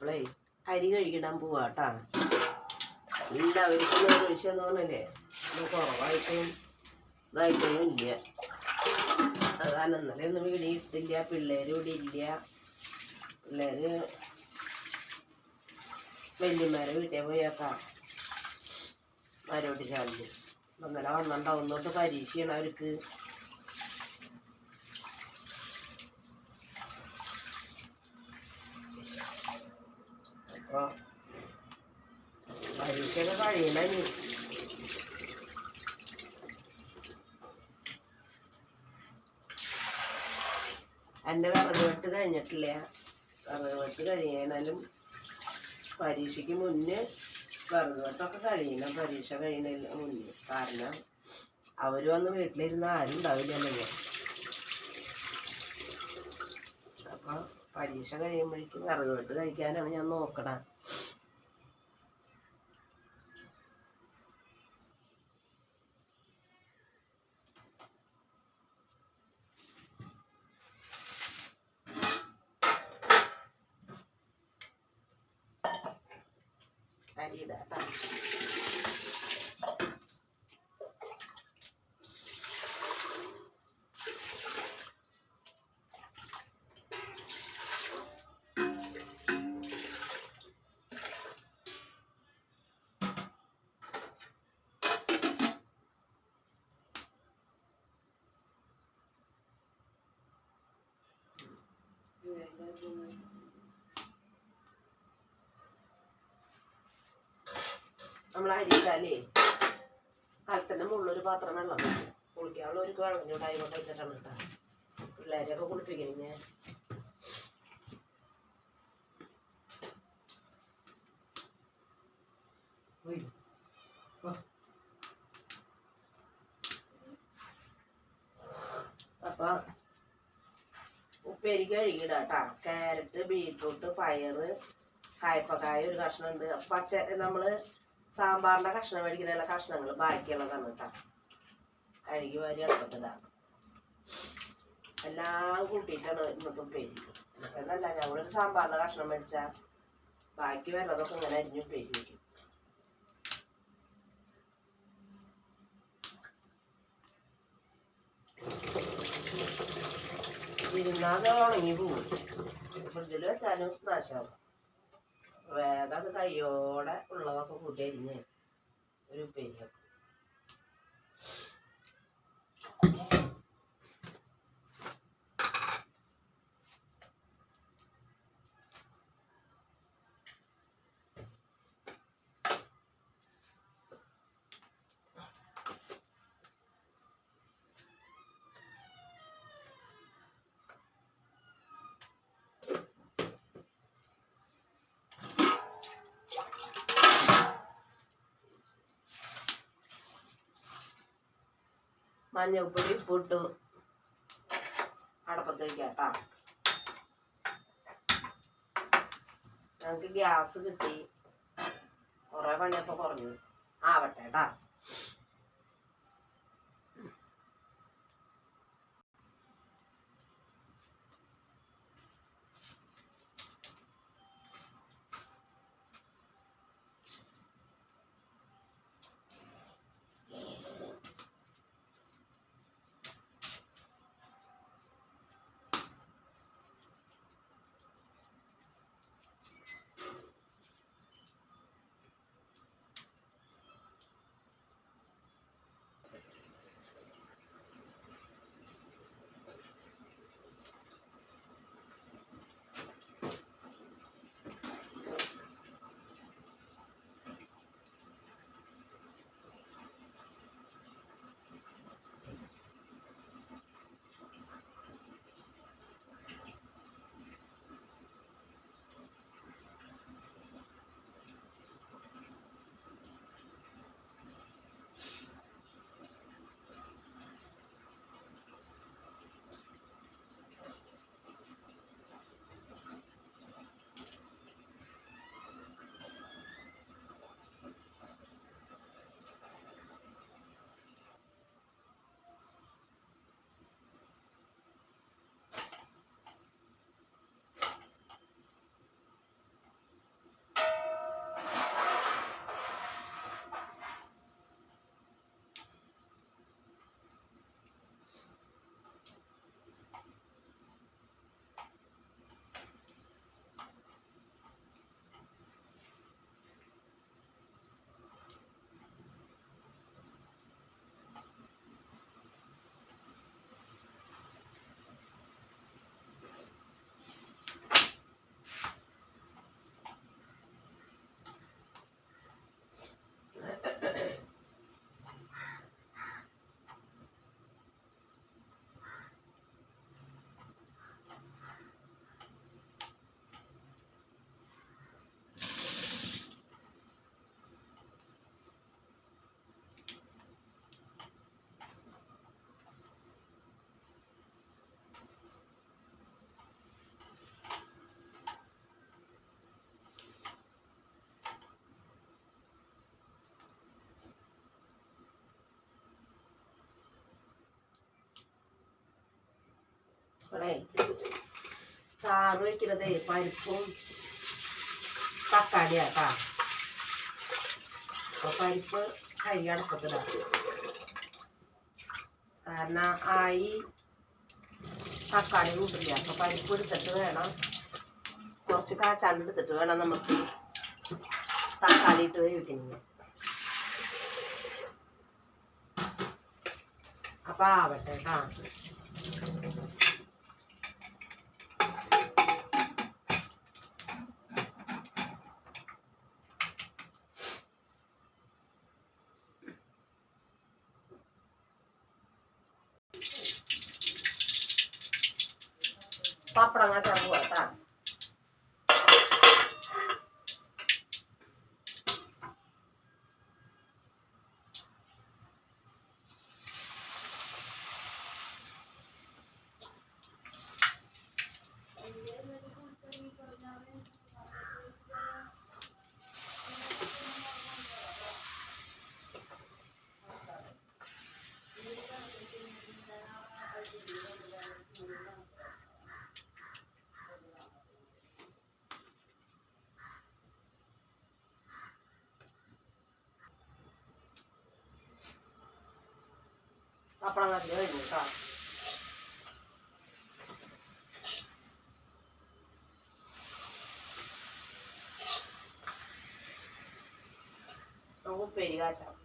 അപ്പളേ അരി കഴുകിടാൻ പോവാട്ടാ എല്ലാവർക്കും ഒരു വിഷയം ഒന്ന് കുറവായിട്ടും ഇതായിട്ടൊന്നും ഇല്ല. അതാണ് ഇന്നലെ ഒന്നും ഇവിടെ ഇട്ടില്ല പിള്ളേരും ഇവിടെ ഇല്ല. പിള്ളേര് വല്യമാരെ വീട്ടിൽ പോയേക്കാം മരോട്ടി ചാലിൽ ഇന്നലെ വന്നിട്ടുണ്ടാവുന്നോട്ട് പരീക്ഷയാണ് അവർക്ക്. അപ്പൊ പരീക്ഷയൊക്കെ കഴിയണ ഇനി. എന്റെ വിറക് വെട്ട് കഴിഞ്ഞിട്ടില്ല വിറക് വെട്ട് കഴിയണാലും പരീക്ഷയ്ക്ക് മുന്നേ വിറക് വെട്ടൊക്കെ കഴിയണം പരീക്ഷ കഴിയണ മുന്നേ കാരണം അവർ വന്ന് വീട്ടിലിരുന്ന് ആരും ഉണ്ടാവില്ലല്ലോ അപ്പൊ പരീക്ഷ കഴിയുമ്പോഴേക്കും വിറക് വെട്ട് കഴിക്കാനാണ് ഞാൻ നോക്കണ. അരി നമ്മൾ അരിച്ചാലേ കലത്തിന്റെ ഒരു പാത്രം വെള്ളം കുളിക്കാനുള്ള ഒരു വെള്ളം ചൂടായി കൊണ്ട് വെച്ചിട്ടാണ് കേട്ടോ പിള്ളേരെയൊക്കെ കുളിപ്പിക്കണം ഞാൻ അപ്പൊ ഉപ്പേരി കഴുകിടാട്ടാ ക്യാരറ്റ് ബീട്രൂട്ട് പയറ് കായ്പക്കായ ഒരു കഷ്ണം ഉണ്ട് പച്ച നമ്മൾ സാമ്പാറിന്റെ കഷ്ണം മേടിക്കുന്ന കഷ്ണങ്ങൾ ബാക്കിയുള്ളതാണ് കേട്ടോ കഴുകി വാരി അടുപ്പത്തിലാണ് എല്ലാം കൂട്ടിയിട്ടാണ് ഇന്നത്തെ ഉപ്പേരി എന്നല്ല ഞങ്ങളൊരു സാമ്പാറിന്റെ കഷ്ണം മേടിച്ചാൽ ബാക്കി വരുന്നതൊക്കെ ഇങ്ങനെ അരിഞ്ഞു ഉപ്പേരി വയ്ക്കും ഇരുന്നാതെ ഉണങ്ങി പോകും ഫ്രിഡ്ജിൽ വെച്ചാലും നാശമാവും വേഗം അത് കയ്യോടെ ഉള്ളതൊക്കെ കൂട്ടി അരിഞ്ഞ് ഒരു ഉപ്പേരി വെക്കും മഞ്ഞൾപ്പൊടി പുട്ട്. അടപ്പത്ത് വയ്ക്കാട്ടാ ഞങ്ങൾക്ക് ഗ്യാസ് കിട്ടി. കുറേ പണിയപ്പോൾ കുറഞ്ഞു. ആവട്ടെ കേട്ടാ ഇവിടെ ചാറ് വെക്കണതേ പരിപ്പും തക്കാളിയാട്ടാ അപ്പൊ പരിപ്പ് കൈ അടക്കത്തിടാം കാരണം ആയി തക്കാളി കൂട്ടില്ല? അപ്പൊ പരിപ്പ് എടുത്തിട്ട് വേണം. കുറച്ച് കാച്ചാണ്ട് എടുത്തിട്ട് വേണം നമുക്ക് തക്കാളി ഇട്ട് വേവിക്കുന്നത് അപ്പൊ ആവട്ടെ കേട്ടാ പപ്പടം കാച്ചൽ കഴിഞ്ഞു കേട്ടോ നമുക്ക് ഉപ്പേരി കാച്ചാം അപ്പൊ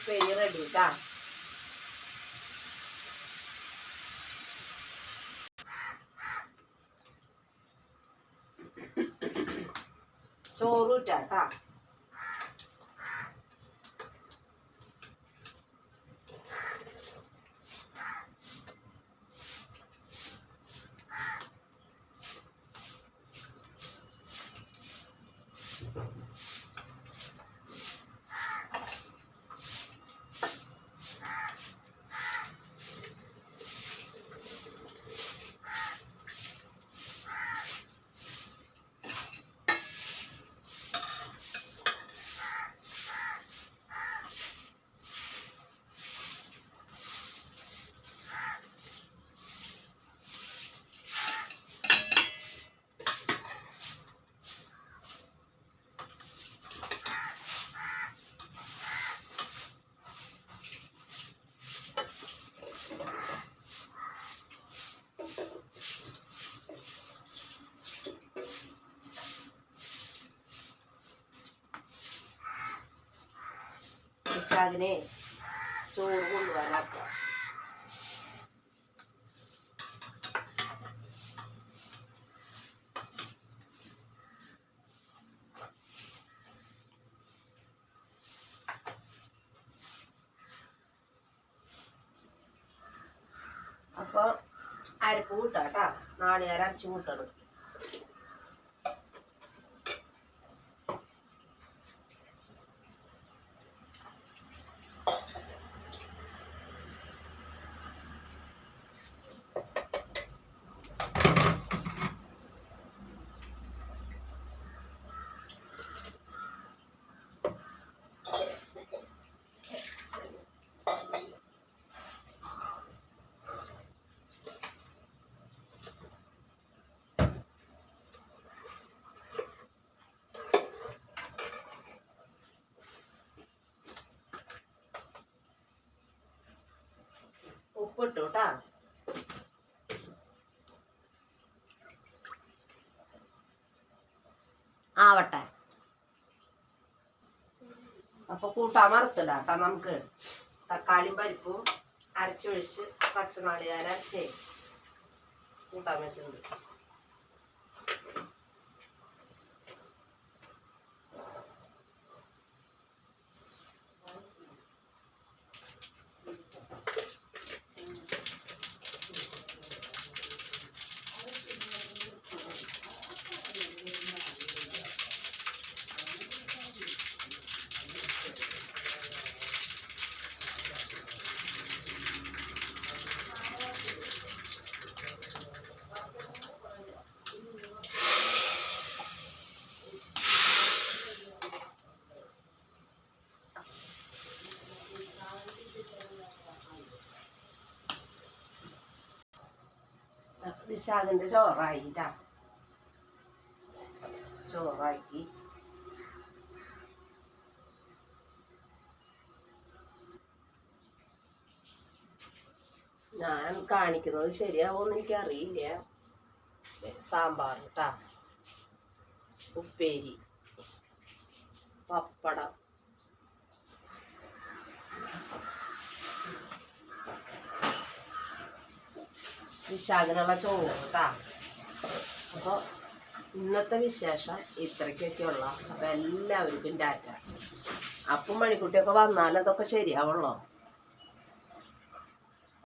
ഉപ്പേരി റെഡി കേട്ടാ ചോറ് ഇട്ടാട്ടാ വിശാഖിനെ ചോറ് കൊണ്ടുവരാക്കാം അപ്പൊ അരപ്പ് കൂട്ടാട്ടാ നാളികേരം അരച്ച് കൂട്ടണം ഉപ്പിട്ടു കേട്ടോ ആവട്ടെ. അപ്പൊ കൂട്ടമർത്തില്ല കേട്ടോ നമുക്ക്. തക്കാളിയും പരിപ്പും അരച്ചൊഴിച്ച് പച്ചനാളികാര അരച്ചേ കൂട്ടാൻ വെച്ചിട്ടുണ്ട്. വിശാഖിന്റെ ചോറായിട്ടാ ചോറാക്കി ഞാൻ കാണിക്കുന്നത് ശരിയാവോന്ന് എനിക്ക് അറിയില്ല സാമ്പാർ കേട്ടാ ഉപ്പേരി. പപ്പടം. വിശാഖനുള്ള ചോറ് അപ്പോൾ ഇന്നത്തെ വിശേഷം ഇത്രയ്ക്കൊക്കെയുള്ള. അപ്പം എല്ലാവർക്കും ഡാറ്റ അപ്പം മണിക്കുട്ടിയൊക്കെ വന്നാൽ അതൊക്കെ ശരിയാവുള്ളൂ?